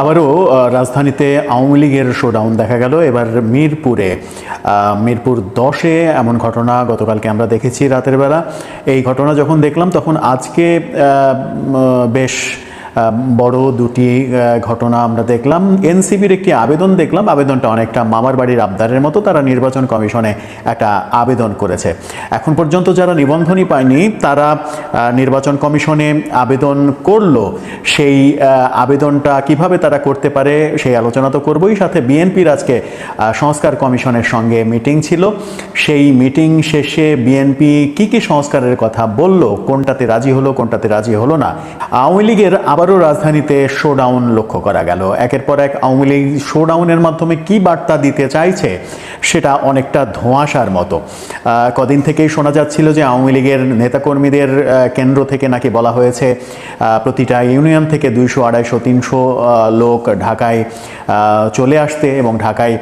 আবারও রাজধানীতে আওয়ামী লীগের শোডাউন দেখা গেল। এবার মিরপুরে মিরপুর দশে এমন ঘটনা গতকালকে আমরা দেখেছি রাতের বেলা। এই ঘটনা যখন দেখলাম, তখন আজকে বেশ বড় দুটি ঘটনা আমরা দেখলাম। এনসিপির একটি আবেদন দেখলাম। আবেদনটা অনেকটা মামার বাড়ির আবদারের মতো। তারা নির্বাচন কমিশনে একটা আবেদন করেছে। এখন পর্যন্ত যারা নিবন্ধনই পায়নি, তারা নির্বাচন কমিশনে আবেদন করল। সেই আবেদনটা কীভাবে তারা করতে পারে, সেই আলোচনা তো করবই। সাথে বিএনপির আজকে সংস্কার কমিশনের সঙ্গে মিটিং ছিল। সেই মিটিং শেষে বিএনপি কি কি সংস্কারের কথা বলল, কোনটাতে রাজি হলো, কোনটাতে রাজি হলো না, আওয়ামী লীগের আবারও রাজধানীতে শোডাউন লক্ষ্য করা গেল। একের পর এক আওয়ামী লীগ শোডাউনের মাধ্যমে কি বার্তা দিতে চাইছে? সেটা অনেকটা ধোঁয়াশার মতো। কদিন থেকেই শোনা যাচ্ছিল যে আওয়ামী লীগের নেতাকর্মীদের কেন্দ্র থেকে নাকি বলা হয়েছে প্রতিটা ইউনিয়ন থেকে দুইশো, আড়াইশো, তিনশো লোক ঢাকায় চলে আসতে এবং ঢাকায়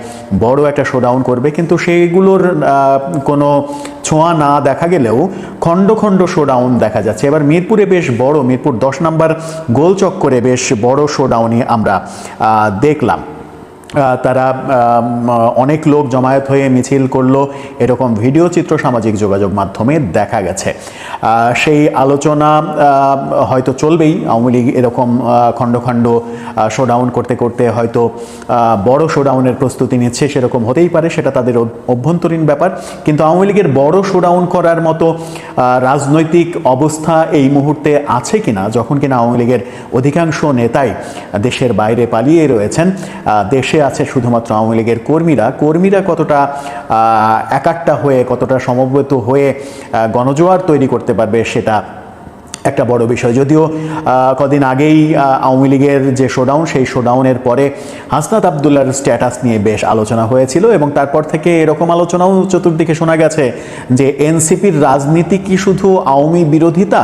বড় একটা শোডাউন করবে। কিন্তু সেইগুলোর কোনো ছোঁয়া না দেখা গেলেও খণ্ড খণ্ড শোডাউন দেখা যাচ্ছে। এবার মিরপুরে বেশ বড়, মিরপুর দশ নম্বর গোল চক্করে বেশ বড় শোডাউনই আমরা দেখলাম। তারা অনেক লোক জমায়েত হয়ে মিছিল করল। এরকম ভিডিও চিত্র সামাজিক যোগাযোগ মাধ্যমে দেখা গেছে। সেই আলোচনা হয়তো চলবেই। আওয়ামী লীগ এরকম খণ্ড খণ্ড শোডাউন করতে করতে হয়তো বড় শোডাউনের প্রস্তুতি নিচ্ছে। সেরকম হতেই পারে, সেটা তাদের অভ্যন্তরীণ ব্যাপার। কিন্তু আওয়ামী লীগের বড় শোডাউন করার মতো রাজনৈতিক অবস্থা এই মুহূর্তে আছে কিনা, যখন কিনা আওয়ামী লীগের অধিকাংশ নেতাই দেশের বাইরে পালিয়ে রয়েছেন। দেশে আছে শুধুমাত্র আওয়ামী লীগের কর্মীরা। কর্মীরা কতটা একাট্টা হয়ে, কতটা সমবেত হয়ে গণজোয়ার তৈরি করতে পারবে সেটা একটা বড় বিষয়। যদিও কদিন আগেই আওয়ামী লীগের যে শোডাউন সেই শোডাউনের পরে হাসনাত আবদুল্লার স্ট্যাটাস নিয়ে বেশ আলোচনা হয়েছিল এবং তারপর থেকে এরকম আলোচনাও চতুর্দিকে শোনা গেছে যে এনসিপির রাজনীতি কি শুধু আওয়ামী বিরোধিতা?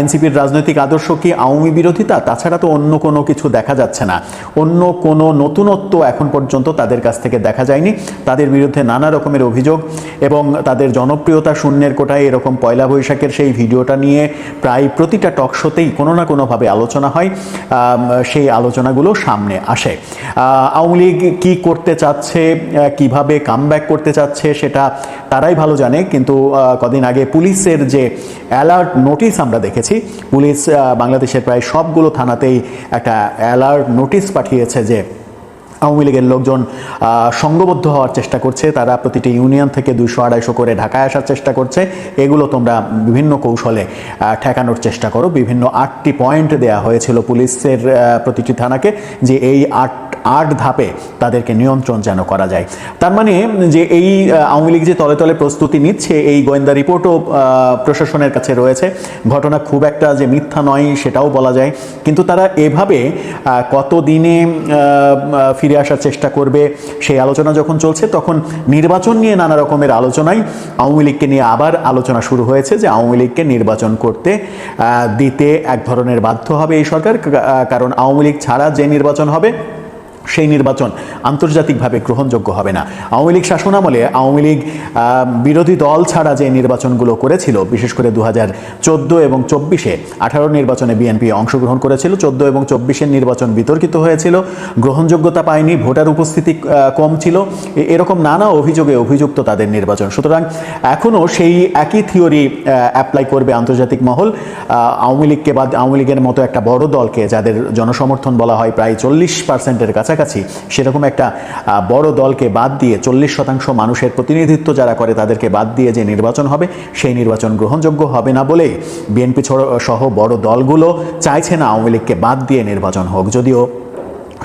এনসিপির রাজনৈতিক আদর্শ কি আওয়ামী বিরোধিতা? তাছাড়া তো অন্য কোনো কিছু দেখা যাচ্ছে না। অন্য কোনো নতুনত্ব এখন পর্যন্ত তাদের কাছ থেকে দেখা যায়নি। তাদের বিরুদ্ধে নানা রকমের অভিযোগ এবং তাদের জনপ্রিয়তা শূন্যের কোটায় এরকম পয়লা বৈশাখের সেই ভিডিওটা নিয়ে প্রায় প্রতিটা টক শোতেই কোনো না কোনোভাবে আলোচনা হয় সেই আলোচনাগুলো সামনে আসে। আওয়ামী লীগ কী করতে চাচ্ছে কীভাবে কামব্যাক করতে চাচ্ছে সেটা তারাই ভালো জানে, কিন্তু কদিন আগে পুলিশের যে অ্যালার্ট নোটিশ আমরা দেখেছি, পুলিশ বাংলাদেশের প্রায় সবগুলো থানাতেই একটা অ্যালার্ট নোটিশ পাঠিয়েছে যে আওয়ামী লীগের লোকজন সংঘবদ্ধ হওয়ার চেষ্টা করছে। তারা প্রতিটি ইউনিয়ন থেকে দুইশো আড়াইশো করে ঢাকায় আসার চেষ্টা করছে। এগুলো তোমরা বিভিন্ন কৌশলে ঠেকানোর চেষ্টা করো। বিভিন্ন আটটি পয়েন্ট দেয়া হয়েছিল পুলিশের প্রতিটি থানাকে যে এই আট আট ধাপে তাদেরকে নিয়ন্ত্রণ যেন করা যায়। তার মানে যে এই আওয়ামী লীগ যে তলে তলে প্রস্তুতি নিচ্ছে, এই গোয়েন্দা রিপোর্টও প্রশাসনের কাছে রয়েছে। ঘটনা খুব একটা যে মিথ্যা নয় সেটাও বলা যায়। কিন্তু তারা এভাবে কতদিনে ফিরে আসার চেষ্টা করবে সেই আলোচনা যখন চলছে, তখন নির্বাচন নিয়ে নানা রকমের আলোচনায় আওয়ামী লীগকে নিয়ে আবার আলোচনা শুরু হয়েছে যে আওয়ামী লীগকে নির্বাচন করতে দিতে এক ধরনের বাধ্য হবে এই সরকার। কারণ আওয়ামী লীগ ছাড়া যে নির্বাচন হবে সেই নির্বাচন আন্তর্জাতিকভাবে গ্রহণযোগ্য হবে না। আওয়ামী লীগ শাসনামলে আওয়ামী লীগ বিরোধী দল ছাড়া যে নির্বাচনগুলো করেছিল, বিশেষ করে দু হাজার চোদ্দ এবং চব্বিশে, আঠারো নির্বাচনে বিএনপি অংশগ্রহণ করেছিল, চোদ্দ এবং চব্বিশের নির্বাচন বিতর্কিত হয়েছিল, গ্রহণযোগ্যতা পায়নি, ভোটার উপস্থিতি কম ছিল এরকম নানা অভিযোগে অভিযুক্ত তাদের নির্বাচন। সুতরাং এখনও সেই একই থিওরি অ্যাপ্লাই করবে আন্তর্জাতিক মহল। আওয়ামী লীগকে বাদ, আওয়ামী লীগের মতো একটা বড় দলকে যাদের জনসমর্থন বলা হয় প্রায় চল্লিশ পার্সেন্টের কাছাকাছি সেরকম একটা বড় দলকে বাদ দিয়ে চল্লিশ শতাংশ মানুষের প্রতিনিধিত্ব যারা করে তাদেরকে বাদ দিয়ে যে নির্বাচন হবে, সেই নির্বাচন গ্রহণযোগ্য হবে না বলে বিএনপি সহ বড় দলগুলো চাইছে না আওয়ামী লীগকে বাদ দিয়ে নির্বাচন হোক। যদিও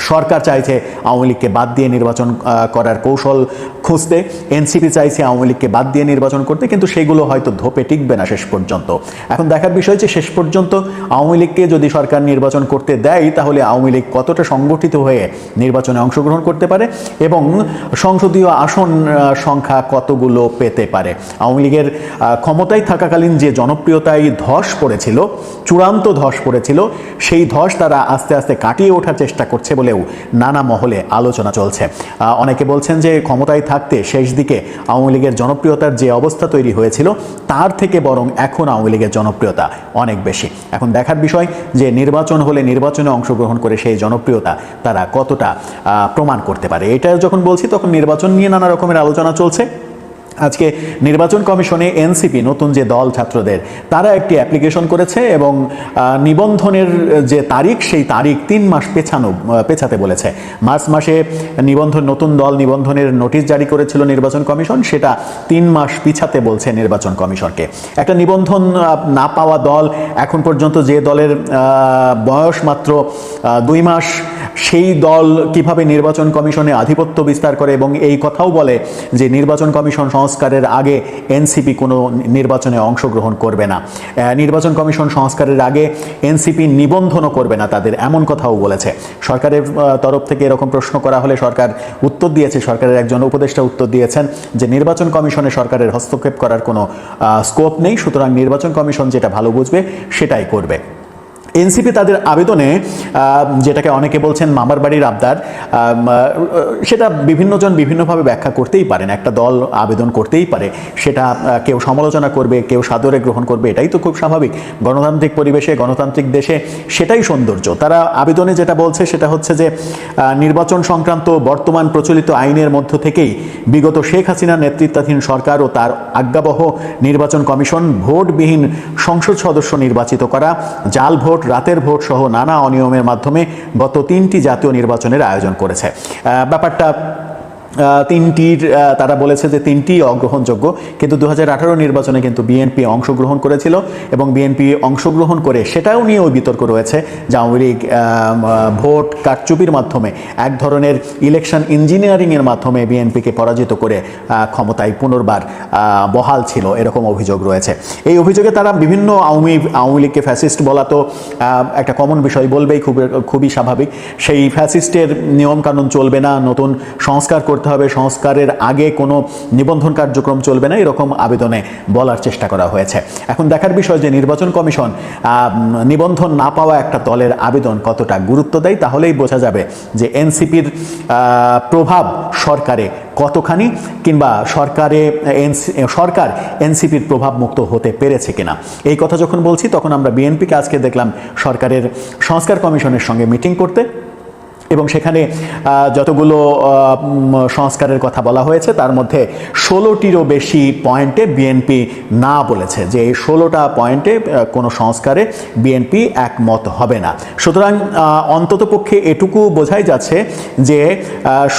সরকার চাইছে আওয়ামী লীগকে বাদ দিয়ে নির্বাচন করার কৌশল খুঁজতে। এনসিপি চাইছে আওয়ামী লীগকে বাদ দিয়ে নির্বাচন করতে, কিন্তু সেগুলো হয়তো ধোপে টিকবে না শেষ পর্যন্ত। এখন দেখার বিষয় যে শেষ পর্যন্ত আওয়ামী লীগকে যদি সরকার নির্বাচন করতে দেয়, তাহলে আওয়ামী লীগ কতটা সংগঠিত হয়ে নির্বাচনে অংশগ্রহণ করতে পারে এবং সংসদীয় আসন সংখ্যা কতগুলো পেতে পারে? আওয়ামী লীগের ক্ষমতায় থাকাকালীন যে জনপ্রিয়তায় ধস পড়েছিল, চূড়ান্ত ধস পড়েছিল, সেই ধস তারা আস্তে আস্তে কাটিয়ে ওঠার চেষ্টা করছে বলেও নানা মহলে আলোচনা চলছে। অনেকে বলছেন যে ক্ষমতায় থাকতে শেষ দিকে আওয়ামী লীগের জনপ্রিয়তার যে অবস্থা তৈরি হয়েছিল, তার থেকে বরং এখন আওয়ামী লীগের জনপ্রিয়তা অনেক বেশি। এখন দেখার বিষয় যে নির্বাচন হলে নির্বাচনে অংশগ্রহণ করে সেই জনপ্রিয়তা তারা কতটা প্রমাণ করতে পারে? এটা যখন বলছি তখন নির্বাচন নিয়ে নানা রকমের আলোচনা চলছে। আজকে নির্বাচন কমিশনে এনসিপি, নতুন যে দল ছাত্রদের, তারা একটি অ্যাপ্লিকেশন করেছে এবং নিবন্ধনের যে তারিখ, সেই তারিখ তিন মাস পেছানো পেছাতে বলেছে। মার্চ মাসে নিবন্ধন, নতুন দল নিবন্ধনের নোটিশ জারি করেছিল নির্বাচন কমিশন, সেটা তিন মাস পিছাতে বলছে নির্বাচন কমিশনকে। একটা নিবন্ধন না পাওয়া দল, এখন পর্যন্ত যে দলের বয়স মাত্র দুই মাস, সেই দল কীভাবে নির্বাচন কমিশনে আধিপত্য বিস্তার করে এবং এই কথাও বলে যে নির্বাচন কমিশন সংস্কারের আগে এনসিপি কোনো নির্বাচনে অংশগ্রহণ করবে না। নির্বাচন কমিশন সংস্কারের আগে এনসিপি নিবন্ধনও করবে না তাদের, এমন কথাও বলেছে। সরকারের তরফ থেকে এরকম প্রশ্ন করা হলে সরকার উত্তর দিয়েছে, সরকারের একজন উপদেষ্টা উত্তর দিয়েছেন যে নির্বাচন কমিশনে সরকারের হস্তক্ষেপ করার কোনো স্কোপ নেই, সুতরাং নির্বাচন কমিশন যেটা ভালো বুঝবে সেটাই করবে। এনসিপি তাদের আবেদনে যেটাকে অনেকে বলছেন মামার বাড়ির আবদার সেটা বিভিন্নজন বিভিন্নভাবে ব্যাখ্যা করতেই পারেন, একটা দল আবেদন করতেই পারে, সেটা কেউ সমালোচনা করবে, কেউ সাদরে গ্রহণ করবে, এটাই তো খুব স্বাভাবিক। গণতান্ত্রিক পরিবেশে, গণতান্ত্রিক দেশে সেটাই সৌন্দর্য। তারা আবেদনে যেটা বলছে সেটা হচ্ছে যে নির্বাচন সংক্রান্ত বর্তমান প্রচলিত আইনের মধ্য থেকেই বিগত শেখ হাসিনার নেতৃত্বাধীন সরকার ও তার আজ্ঞাবহ নির্বাচন কমিশন ভোটবিহীন সংসদ সদস্য নির্বাচিত করা, জাল ভোট রাতের ভোট সহ নানা অনিয়মের মাধ্যমে গত তিনটি জাতীয় নির্বাচনের আয়োজন করেছে। ব্যাপারটা তিনটির তারা বলেছে যে তিনটি অগ্রহণযোগ্য, কিন্তু দু হাজার আঠারো নির্বাচনে কিন্তু বিএনপি অংশগ্রহণ করেছিল এবং বিএনপি অংশগ্রহণ করে সেটাও নিয়েও বিতর্ক রয়েছে। যে আওয়ামী লীগ ভোট কারচুপির মাধ্যমে, এক ধরনের ইলেকশন ইঞ্জিনিয়ারিংয়ের মাধ্যমে বিএনপিকে পরাজিত করে ক্ষমতায় পুনর্বার বহাল ছিল, এরকম অভিযোগ রয়েছে। এই অভিযোগে তারা বিভিন্ন আওয়ামী আওয়ামী লীগকে ফ্যাসিস্ট বলা তো একটা কমন বিষয় বলবেই খুব, খুবই স্বাভাবিক। সেই ফ্যাসিস্টের নিয়মকানুন চলবে না, নতুন সংস্কার করতে হবে। সংস্কারের আগে কোনো নিবন্ধন কার্যক্রম চলবে না। এরকম আবেদনে বলার চেষ্টা করা হয়েছে। এখন দেখার বিষয় যে নির্বাচন কমিশন নিবন্ধন না পাওয়া একটা দলের আবেদন কতটা গুরুত্ব দেয়, তাহলেই বোঝা যাবে যে এনসিপির প্রভাব সরকারে কতখানি কিংবা সরকারে সরকার এনসিপির প্রভাব মুক্ত হতে পেরেছে কিনা। এই কথা যখন বলছি, তখন আমরা বিএনপিকে আজকে দেখলাম সরকারের সংস্কার কমিশনের সঙ্গে মিটিং করতে। এবং সেখানে যতগুলো সংস্কারের কথা বলা হয়েছে, তার মধ্যে ষোলোটিরও বেশি পয়েন্টে বিএনপি না বলেছে। যে এই ষোলোটা পয়েন্টে কোনো সংস্কারে বিএনপি একমত হবে না। সুতরাং অন্তত পক্ষে এটুকু বোঝাই যাচ্ছে যে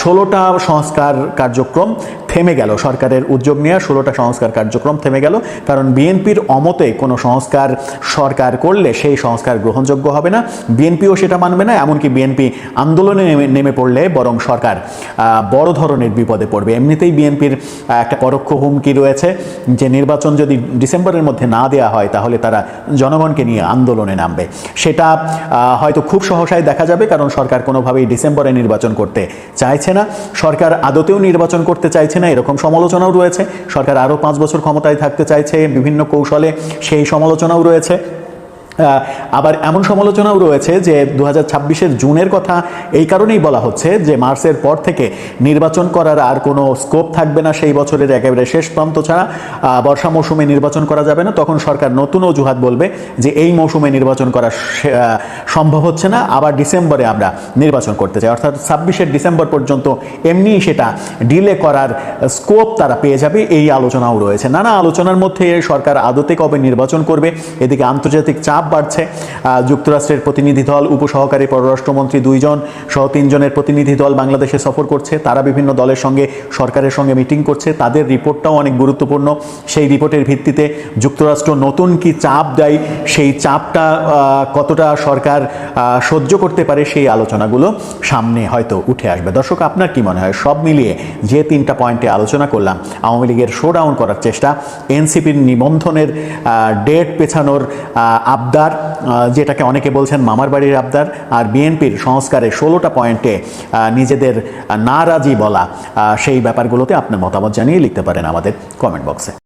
ষোলোটা সংস্কার কার্যক্রম থেমে গেল। সরকারের উদ্যোগ নিয়ে ষোলোটা সংস্কার কার্যক্রম থেমে গেল। কারণ বিএনপির অমতে কোনো সংস্কার সরকার করলে সেই সংস্কার গ্রহণযোগ্য হবে না। বিএনপিও সেটা মানবে না, এমনকি বিএনপি আন্দোলনে নেমে নেমে পড়লে বরং সরকার বড় ধরনের বিপদে পড়বে। এমনিতেই বিএনপির একটা পরোক্ষ হুমকি রয়েছে যে নির্বাচন যদি ডিসেম্বরের মধ্যে না দেওয়া হয় তাহলে তারা জনগণকে নিয়ে আন্দোলনে নামবে। সেটা হয়তো খুব সহসায় দেখা যাবে কারণ সরকার কোনোভাবেই ডিসেম্বরে নির্বাচন করতে চাইছে না। সরকার আদতেও নির্বাচন করতে চাইছে না, এরকম সমালোচনাও রয়েছে। সরকার আরও পাঁচ বছর ক্ষমতায় থাকতে চাইছে, বিভিন্ন কৌশলে সেই সমালোচনাও রয়েছে। আবার এমন সমালোচনাও রয়েছে যে দু হাজার জুনের কথা এই কারণেই বলা হচ্ছে যে মার্চের পর থেকে নির্বাচন করার আর কোনো স্কোপ থাকবে না, সেই বছরের একেবারে শেষ প্রান্ত ছাড়া। বর্ষা মৌসুমে নির্বাচন করা যাবে না, তখন সরকার নতুন অজুহাত বলবে যে এই মৌসুমে নির্বাচন করা সম্ভব হচ্ছে না, আবার ডিসেম্বরে আমরা নির্বাচন করতে চাই। অর্থাৎ ছাব্বিশের ডিসেম্বর পর্যন্ত এমনিই সেটা ডিলে করার স্কোপ তারা পেয়ে যাবে, এই আলোচনাও রয়েছে। নানা আলোচনার মধ্যে সরকার আদতে কবে নির্বাচন করবে, এদিকে আন্তর্জাতিক চাপ বাড়ছে। যুক্তরাষ্ট্রের প্রতিনিধি দল উপসহকারী পররাষ্ট্রমন্ত্রী দুইজন সহ তিনজনের প্রতিনিধি দল বাংলাদেশে সফর করছে। তারা বিভিন্ন দলের সঙ্গে সরকারের সঙ্গে মিটিং করছে। তাদের রিপোর্টটাও অনেক গুরুত্বপূর্ণ। সেই রিপোর্টের ভিত্তিতে যুক্তরাষ্ট্র নতুন কি চাপ দেয় সেই চাপটা কতটা সরকার সহ্য করতে পারে সেই আলোচনাগুলো সামনে হয়তো উঠে আসবে। দর্শক আপনার কি মনে হয়? সব মিলিয়ে যে তিনটা পয়েন্টে আলোচনা করলাম আওয়ামী লীগের শোডাউন করার চেষ্টা এনসিপির নিবন্ধনের ডেট পেছানোর আহ, আবদার যেটাকে অনেকে বলছেন মামার বাড়ির আবদার, আর বিএনপির সংস্কারে ষোলোটা পয়েন্টে নিজেদের নারাজি বলা সেই ব্যাপারগুলোতে আপনার মতামত জানিয়ে লিখতে পারেন আমাদের কমেন্ট বক্সে